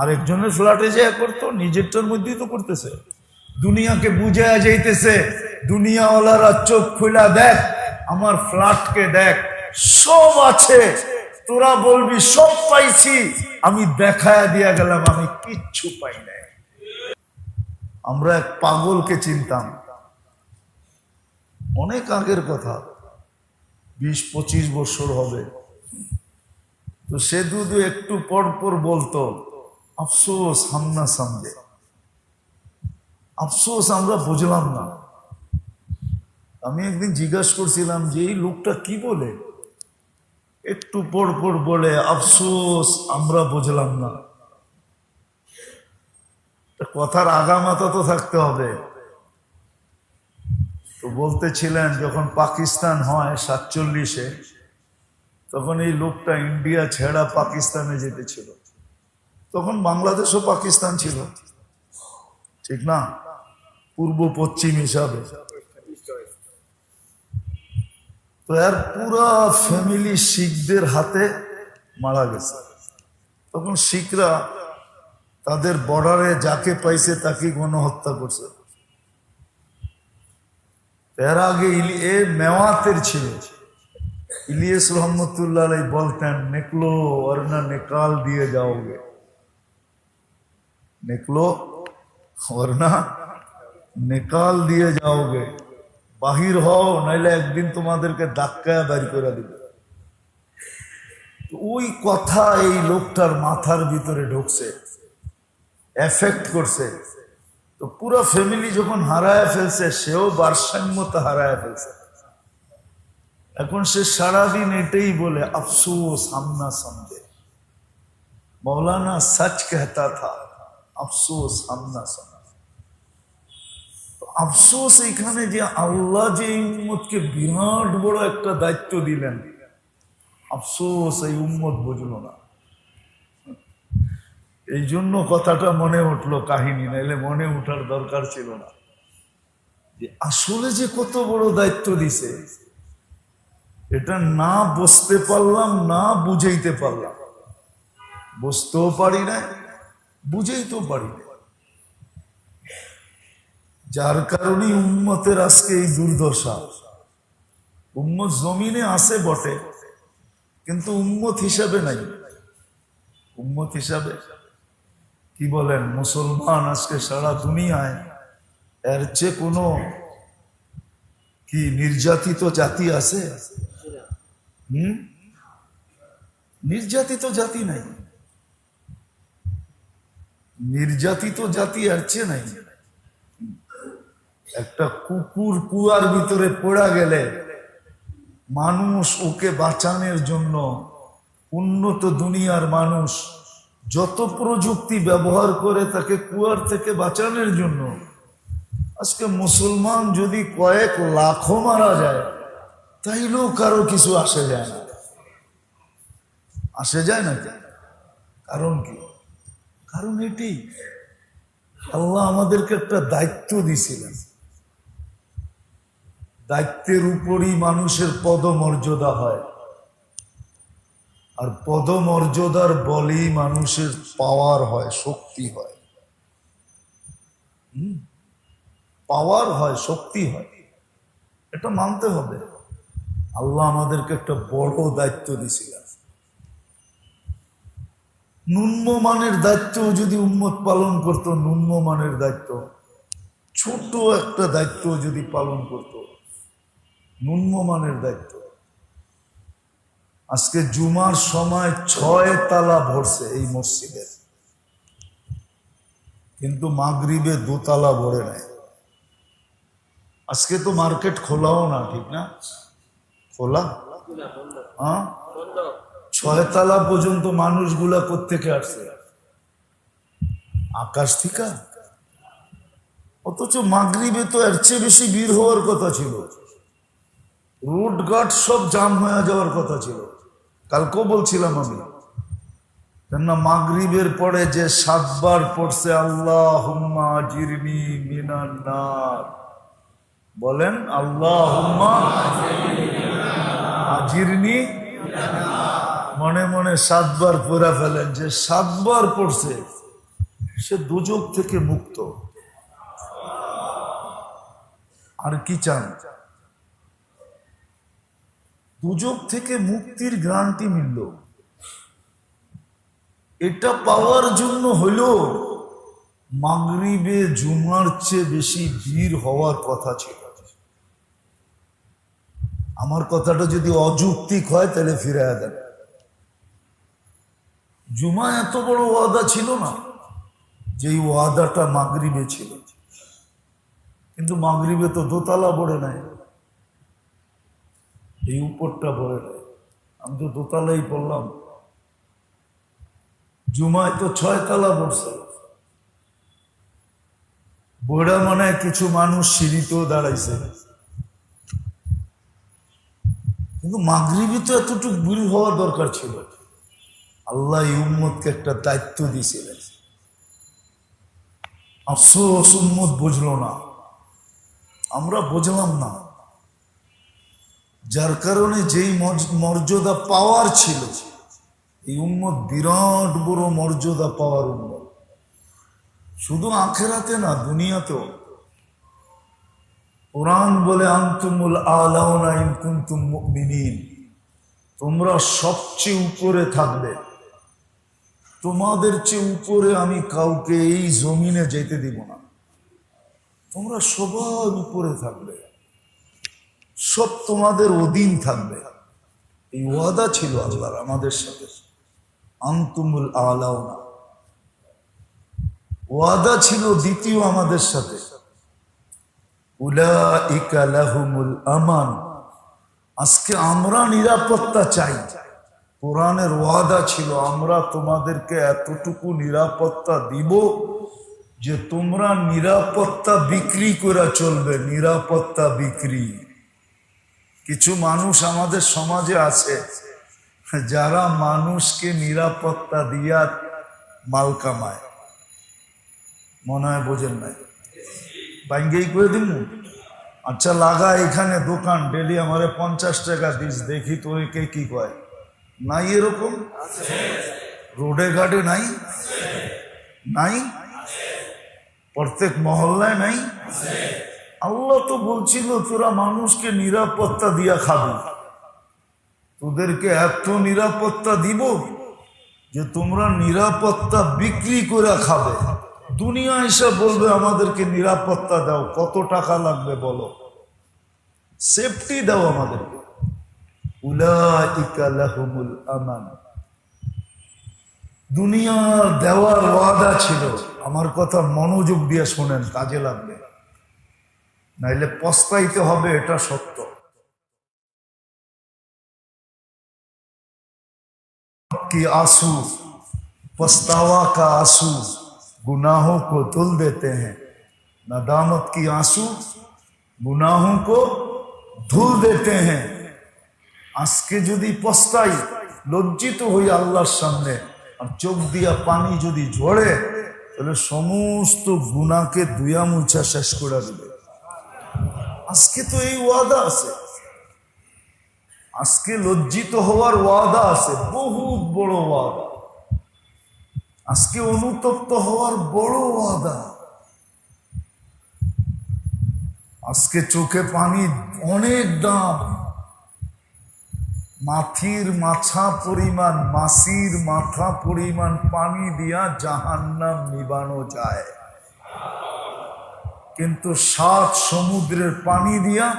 আরেকজনের ফ্ল্যাটে যে করতো, নিজেরটার মধ্যেই তো করতেছে। দুনিয়াকে বুঝে যাইতেছে, দুনিয়াওয়ালারা চোখ খুলা দেখ, আমার ফ্ল্যাটকে দেখ, সব আছে, তোরা বলবি সব পাইছি, আমি দেখায় দিয়া গেলাম, আমি কিচ্ছু পাই নাই। আমরা এক পাগলকে চিনতাম। অনেক আগের কথা, বিশ পঁচিশ বছর হবে। তো সে দুধু একটু পর পর বলতো আফসোস হামনা সামনে। আফসোস আমরা বুঝলাম না। আমি একদিন জিজ্ঞাসা করছিলাম যে, এই লোকটা কি বলে? একটু পর পর বলে, আফসোস, আমরা বুঝলাম না। কথার আগামাতা তো থাকতে হবে। তো বলতেছিলেন, যখন পাকিস্তান হয় সাতচল্লিশে, তখন এই লোকটা ইন্ডিয়া ছেড়া পাকিস্তানে যেতেছিল তখন বাংলাদেশও পাকিস্তান ছিল। ঠিক না? পূর্ব পশ্চিম হিসাবে। তো এর পুরা ফ্যামিলি শিখদের হাতে মারা গেছে। তখন শিখরা তাদের বর্ডারে যাকে পাইছে তাকে গণহত্যা করছে। এর আগে এ মেওয়াতের ছিল। ইলিয়াস রহমতুল্লাহ বলতেন, নিকলো ওরনা নিকাল দিয়ে যাওগে। নিকলো ওরনা নিকাল দিয়ে যাওগে বাহির হও নাইলে একদিন তোমাদেরকে ধাক্কায় বের করে দিবে তো ওই কথা এই লোকটার মাথার ভিতরে ঢুকছে এফেক্ট করছে তো পুরো ফ্যামিলি যখন হারায় ফেলছে সেও ভারসাম্যতা হারায় ফেলছে এখন সে সারাদিন এটাই বলে আফসোস আমনা সমঝে মৌলানা সচ कहता था আফসোস তো আফসোস এখানে যে আল্লাহ যে উম্মতকে বিরাট বড় একটা দায়িত্ব দিলেন। আফসোস, এই উম্মত বুঝলো না। এই জন্য কথাটা মনে উঠল কাহিনী, নাইলে মনে উঠার দরকার ছিল না। যে আসলে যে কত বড় দায়িত্ব দিছে, এটা না বসতে পারলাম, না বুঝাইতে পারলাম। বুঝতেও পারি না বুঝাইতেও পারি যার কারণে উম্মতের আজকে এই দুর্দশা। উম্মত জমিনে আসে বটে, কিন্তু উম্মত হিসাবে নাই। উম্মত হিসাবে কি বলেন, মুসলমান আজকে সারা দুনিয়ায় এর চেয়ে কোনো কি নির্যাতিত জাতি আছে? হুম? নির্যাতিত জাতি নাই। নির্যাতিত জাতি আর চেয়ে নাই। একটা কুকুর কুয়ার ভিতরে পড়া গেলে মানুষ ওকে বাঁচানোর জন্য উন্নত দুনিয়ার মানুষ যত প্রযুক্তি ব্যবহার করে তাকে কুয়ার থেকে বাঁচানোর জন্য, আজকে মুসলমান যদি কয়েক লাখও মারা যায়, তাইলেও কারও কিছু আসে যায় না। আসে যায় না? কারণ কি? কারণ এটি আল্লাহ আমাদেরকে একটা দায়িত্ব দিছিলেন দায়িত্বের উপরই মানুষের পদমর্যাদা হয়। আর পদমর্যাদার বলেই মানুষের পাওয়ার হয়, শক্তি হয়। পাওয়ার হয়, শক্তি হয়। এটা মানতে হবে। আল্লাহ আমাদেরকে একটা বড় দায়িত্ব দিছিলেন ন্যূনমানের দায়িত্ব যদি উম্মত পালন করত ন্যূনমানের দায়িত্ব ছোট একটা দায়িত্ব যদি পালন করত ন্যূনমানের দায়িত্ব। আজকে জুমার সময় ছয় তালা ভরছে এই মসজিদের কিন্তু মাগরিবে দোতলা ভরে নেয় আজকে তো মার্কেট খোলাও না ঠিক না? খোলা? হ্যাঁ? ছয়তলা পর্যন্ত মানুষগুলা কোথেকে আসছে? আকাশ থেকে? অথচ মাগরিবে তো এর চেয়ে বেশি ভিড় হওয়ার কথা ছিল। রোড ঘাট সব জাম হয়ে যাওয়ার কথা ছিল। কালকেও বলছিলাম আমি। কেননা মাগরিবের পরে যে সাতবার পড়ছে আল্লাহ হুম্মা জিরনি মিনান্নার বলেন আল্লাহ হুম্মা আজিরনি মনে মনে সাতবার পড়া ফেলেন যে সাতবার পড়ছে, সে দুযোগ থেকে মুক্ত। আর কি চান? দুযোগ থেকে মুক্তির গ্রান্টি মিলল। এটা পাওয়ার জন্য হলো মাগরিবে জুমার চেয়ে বেশি ভিড় হওয়ার কথা ছিল। আমার কথাটা যদি অযৌক্তিক হয়, তাহলে ফিরে দেন। জুমা এত বড় ওয়াদা ছিল না যেই ওয়াদাটা মাগরিবে ছিল। কিন্তু মাগরিবে তো দোতলা পড়ে নাই। এই উপরটা পড়ে নাই। আমি তো দোতলাই পড়লাম। জুমায় তো ছয় তালা পড়ছে। বইটা মানে কিছু মানুষ সিঁড়িতেও দাঁড়াইছে। কিন্তু মাগরিবি তো এতটুকু বুড়ি হওয়ার দরকার ছিল। আল্লাহ এই উম্মতকে একটা দায়িত্ব দিয়েছিলেন। আফসোস উম্মত বুঝলো না। আমরা বুঝলাম না। যার কারণে যেই মর্য- মর্যাদা পাওয়ার ছিল, এই উম্মত বিরাট বড় মর্যাদা পাওয়ার উম্মত। শুধু আখেরাতে না, দুনিয়াতেও। কোরআন বলে, আন্তুমুল আলাউনা ইন কুনতুম মুমিনিন। তোমরা সবচেয়ে উপরে থাকবে। তোমাদের চেয়ে উপরে আমি কাউকে এই জমিনে যেতে দিব না। তোমরা সবার উপরে থাকবে। সব তোমাদের অধীন থাকবে। এই ওয়াদা ছিল আল্লাহর, আমাদের সাথে। আন্তুমুল আলাউনা। ওয়াদা ছিল দ্বিতীয় আমাদের সাথে। আজকে আমরা নিরাপত্তা চাই। কোরআনের ওয়াদা ছিল, আমরা তোমাদেরকে এতটুকু নিরাপত্তা দিব যে তোমরা নিরাপত্তা বিক্রি করে চলবে, নিরাপত্তা বিক্রি। কিছু মানুষ আমাদের সমাজে আছে, যারা মানুষকে নিরাপত্তা দিয়া মাল কামায়। মনে হয় বোঝেন নাই? ব্যাঙ্গেই করে দিন আচ্ছা লাগা এখানে দোকান, ডেলি আমারে পঞ্চাশ টাকা দিস, দেখি তো কে কি কয়। নাই এরকম? রোডে ঘাটে নাই? নাই? প্রত্যেক মহল্লায় নাই? আল্লাহ তো বলছিল, তোরা মানুষকে নিরাপত্তা দিয়া খাবি। তোদেরকে এত নিরাপত্তা দিব যে তোমরা নিরাপত্তা বিক্রি করে খাবে। দুনিয়া এসে বলবে, আমাদেরকে নিরাপত্তা দাও, কত টাকা লাগবে বলো? সেফটি দাও আমাদেরকে। উলাইকালাহমুল আমান। দুনিয়ার দেওয়ার ওয়াদা ছিল, আমার কথা মনোযোগ দিয়ে শোনেন, কাজে লাগবে। নাইলে পস্তাইতে হবে, এটা সত্য। কি আসু? পস্তাওয়া কা আসু। गुनाहों को धुल देते हैं नदामत की आंसू गुनाहों को ধুল দেতে हैं আজকে যদি পস্তাই লজ্জিত হই আল্লাহর সামনে আর চোখ দিয়া পানি যদি ঝরে তাহলে সমস্ত গুনাকে দুয়া মুছা শেষ করে দিবে আজকে তো এই ওয়াদা আছে আজকে লজ্জিত হওয়ার ওয়াদা আছে বহুত বড় ওয়াদা আজকে অনুতপ্ত হওয়ার বড় ওয়াদা। আজকে চোখে পানি অনেক দাম। মাথির মাছা পরিমাণ, মাসির মাথা পরিমাণ পানি দিয়া জাহান্নাম নিবানো যায়। কিন্তু সাত সমুদ্রের পানি দিয়া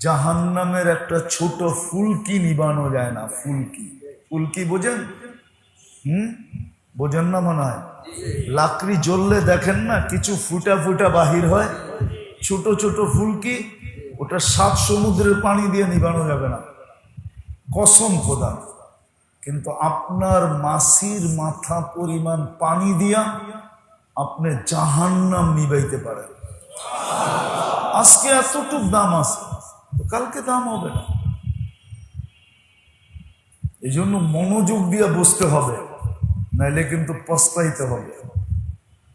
জাহান্নামের একটা ছোট ফুলকি নিবানো যায় না। ফুলকি। ফুলকি বোঝেন? হুম? বোঝেন না মনে হয়? লাকড়ি জ্বললে দেখেন না কিছু ফুটা ফুটা বাহির হয়। ছোট ছোট ফুলকি ওটা সাত সমুদ্রের পানি দিয়ে নিবানো যাবে না। কসম খোদা। কিন্তু আপনার মাসির মাথা পরিমাণ পানি দিয়া আপনি জাহান্নাম নিবাইতে পারেন। আজকে এতটুক দাম আছে কালকে দাম হবে না। এই জন্য মনোযোগ দিয়ে বসতে হবে। নাইলে কিন্তু পস্তাইতে হবে।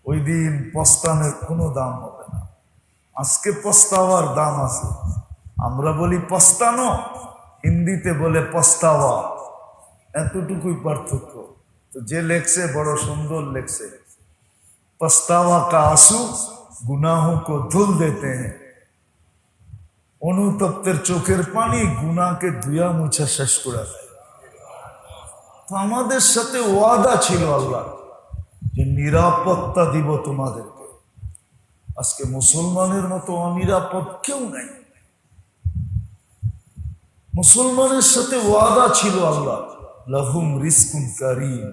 ওই দিন পস্তানের কোনো দাম হবে না। আজকে পস্তাওয়ার দাম আছে। আমরা বলি পস্তানো, হিন্দিতে বলে পস্তাওয়া। এতটুকুই পার্থক্য। তো যে লেখছে বড় সুন্দর লেখছে। পস্তাওয়া কা আসু গুনাহো কো ধুল দেতে হ্যাঁ অনুতপ্তের চোখের পানি গুনাকে ধুয়া মুছা শেষ করে দেয় আমাদের সাথে ওয়াদা ছিল আল্লাহ যে নিরাপত্তা দিব তোমাদেরকে। আজকে মুসলমানের মতো অনিরাপদ কেউ নাই। মুসলমানের সাথে ওয়াদা ছিল আল্লাহ, লাহুম রিস্কুন কারিম।